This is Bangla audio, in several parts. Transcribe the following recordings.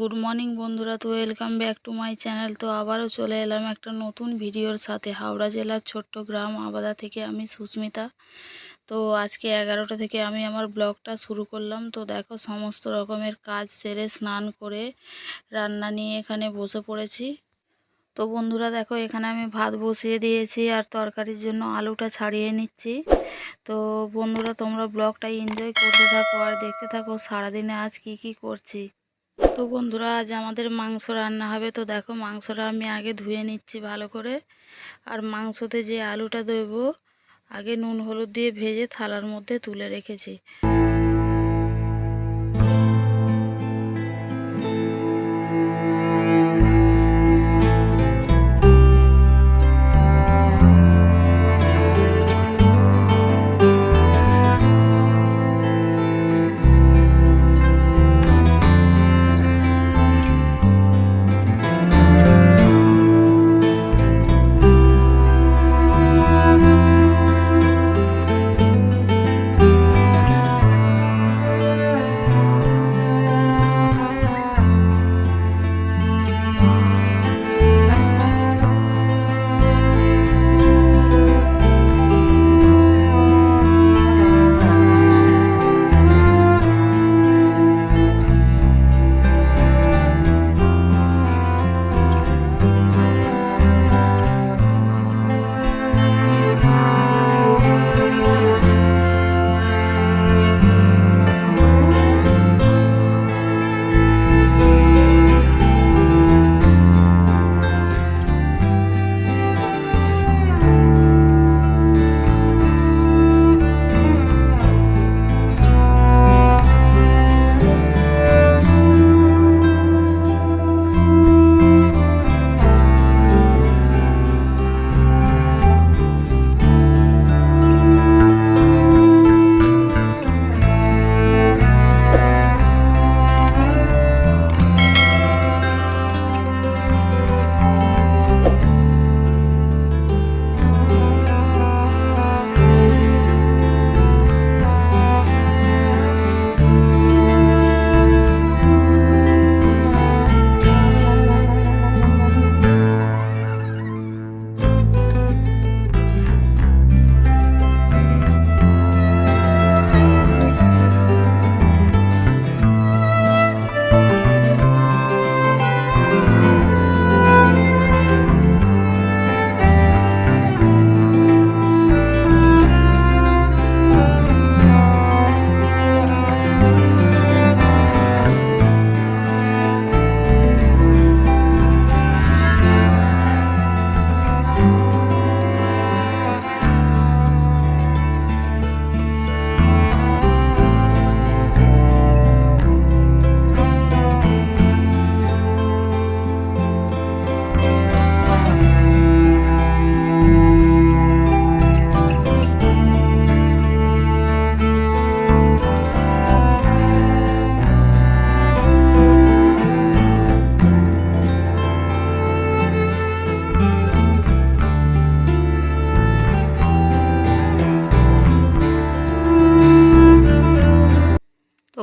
গুড মর্নিং বন্ধুরা। তো welcome back to my channel তো আবারও চলে এলাম একটা নতুন ভিডিওর সাথে। হাওড়া জেলার ছোট্ট গ্রাম আবাদা থেকে আমি সুস্মিতা। তো আজকে এগারোটা থেকে আমি আমার ব্লগটা শুরু করলাম। তো দেখো, সমস্ত রকমের কাজ সেরে স্নান করে রান্না নিয়ে এখানে বসে পড়েছি। তো বন্ধুরা, দেখো, এখানে আমি ভাত বসিয়ে দিয়েছি আর তরকারির জন্য আলুটা ছাড়িয়ে নিচ্ছি। তো বন্ধুরা, তোমরা ব্লগটা এনজয় করতে থাকো আর দেখতে থাকো সারাদিনে আজ কি কি করছি। তো বন্ধুরা, আজ আমাদের মাংস রান্না হবে। তো দেখো, মাংসটা আমি আগে ধুয়ে নিচ্ছি ভালো করে। আর মাংসতে যে আলুটা দেবো, আগে নুন, হলুদ দিয়ে ভেজে থালার মধ্যে তুলে রেখেছি।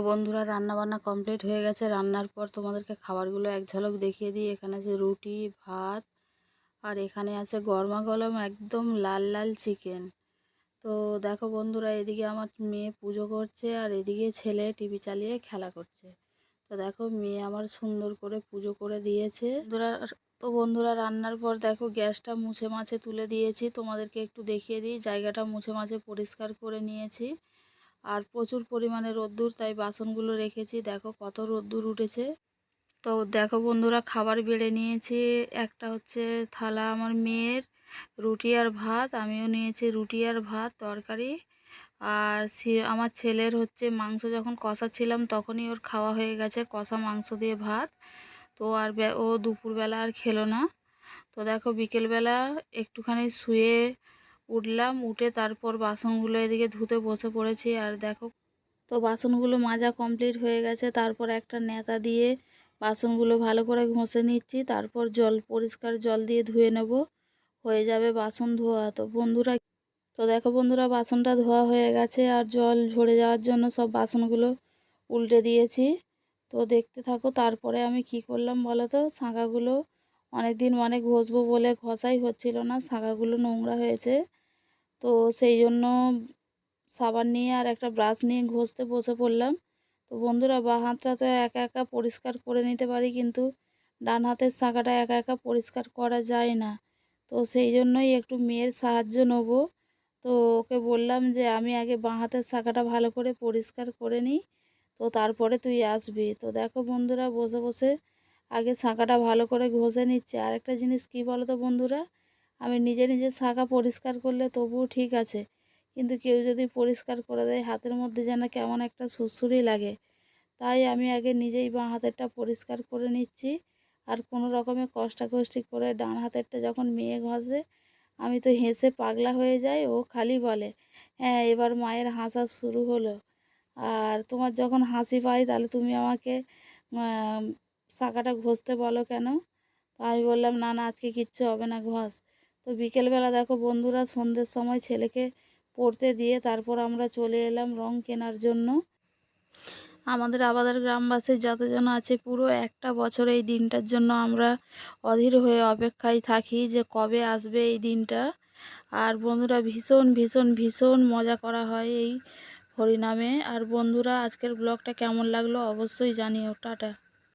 বন্ধুরা রান্না বান্না কমপ্লিট হয়ে গেছে। রান্নার পর তোমাদেরকে খাবারগুলো এক ঝলক দেখিয়ে দিই। এখানে আছে রুটি, ভাত, আর এখানে আছে গরমা গরম একদম লাল লাল চিকেন তো দেখো বন্ধুরা, এদিকে আমার মেয়ে পুজো করছে, আর এদিকে ছেলে টিভি চালিয়ে খেলা করছে। তো দেখো, মেয়ে আমার সুন্দর করে পুজো করে দিয়েছে। বন্ধুরা, তো বন্ধুরা, রান্নার পর দেখো গ্যাসটা মুছে মাছে তুলে দিয়েছি। তোমাদেরকে একটু দেখিয়ে দিই, জায়গাটা মুছে মাছে পরিষ্কার করে নিয়েছি। আর প্রচুর পরিমাণে রোদ্দুর, তাই বাসনগুলো রেখেছি। দেখো কত রোদ্দুর উঠেছে। তো দেখো বন্ধুরা, খাবার বেড়ে নিয়েছি। একটা হচ্ছে থালা আমার মেয়ের, রুটি আর ভাত, আমিও নিয়েছি রুটি আর ভাত তরকারি। আর আমার ছেলের হচ্ছে মাংস যখন কষা ছিলাম তখনই ওর খাওয়া হয়ে গেছে কষা মাংস দিয়ে ভাত। তো আর ও দুপুরবেলা আর খেলো না। তো দেখো বিকেলবেলা একটুখানি শুয়ে উঠলাম, উঠে তারপর বাসনগুলো এদিকে ধুতে বসে পড়েছি। আর দেখো, তো বাসনগুলো মাজা কমপ্লিট হয়ে গেছে। তারপর একটা নেতা দিয়ে বাসনগুলো ভালো করে ঘষে নিচ্ছি। তারপর জল, পরিষ্কার জল দিয়ে ধুয়ে নেব। হয়ে যাবে বাসন ধোয়া। তো বন্ধুরা, তো দেখো বন্ধুরা, বাসনটা ধোয়া হয়ে গেছে আর জল ঝরে যাওয়ার জন্য সব বাসনগুলো উল্টে দিয়েছি। তো দেখতে থাকো, তারপরে আমি কি করলাম বলো তো? শাঁখাগুলো অনেক দিন অনেক ঘষবো বলে ঘষাই হচ্ছিল না। শাঁখাগুলো নোংরা হয়েছে। তো সেই জন্য সাবান নিয়ে আর একটা ব্রাশ নিয়ে ঘষতে বসে পড়লাম। তো বন্ধুরা, বা হাতটা তো একা একা পরিষ্কার করে নিতে পারি, কিন্তু ডান হাতের শাঁখাটা একা একা পরিষ্কার করা যায় না। তো সেই জন্যই একটু মেয়ের সাহায্য নেব। তো ওকে বললাম যে, আমি আগে বাঁ হাতের শাঁখাটা ভালো করে পরিষ্কার করে নিই, তো তারপরে তুই আসবি। তো দেখো বন্ধুরা, বসে বসে আগে শাঁখাটা ভালো করে ঘষে নিচ্ছে। আর একটা জিনিস কী বলো তো বন্ধুরা আমি নিজে নিজে শাঁখা পরিষ্কার করলে তবুও ঠিক আছে। কিন্তু কেউ যদি পরিষ্কার করে দেয়, হাতের মধ্যে যেন কেমন একটা সুরসুরি লাগে। তাই আমি আগে নিজেই বাঁ হাতেরটা পরিষ্কার করে নিচ্ছি। আর কোনো রকমে কষ্টাকষ্টি করে ডান হাতেরটা যখন মেয়ে ঘষে, আমি তো হেসে পাগলা হয়ে যাই, ও খালি বলে হ্যাঁ এবার মায়ের হাসা শুরু হলো। আর তোমার যখন হাসি পাই, তাহলে তুমি আমাকে শাঁখাটা ঘষতে বলো কেন? তো আমি বললাম, না না, আজকে কিচ্ছু হবে না, ঘষ। তো বিকেলবেলা দেখো বন্ধুরা সন্ধ্যের সময় ছেলেকে পড়তে দিয়ে তারপর আমরা চলে এলাম রং কেনার জন্য। আমাদের আবাদের গ্রামবাসী যতজন আছে পুরো একটা বছর এই দিনটার জন্য আমরা অধীর হয়ে অপেক্ষায় থাকি যে কবে আসবে এই দিনটা। আর বন্ধুরা ভীষণ ভীষণ ভীষণ মজা করা হয় এই হরিনামে। আর বন্ধুরা আজকের ব্লগটা কেমন লাগল অবশ্যই জানিও। টাটা।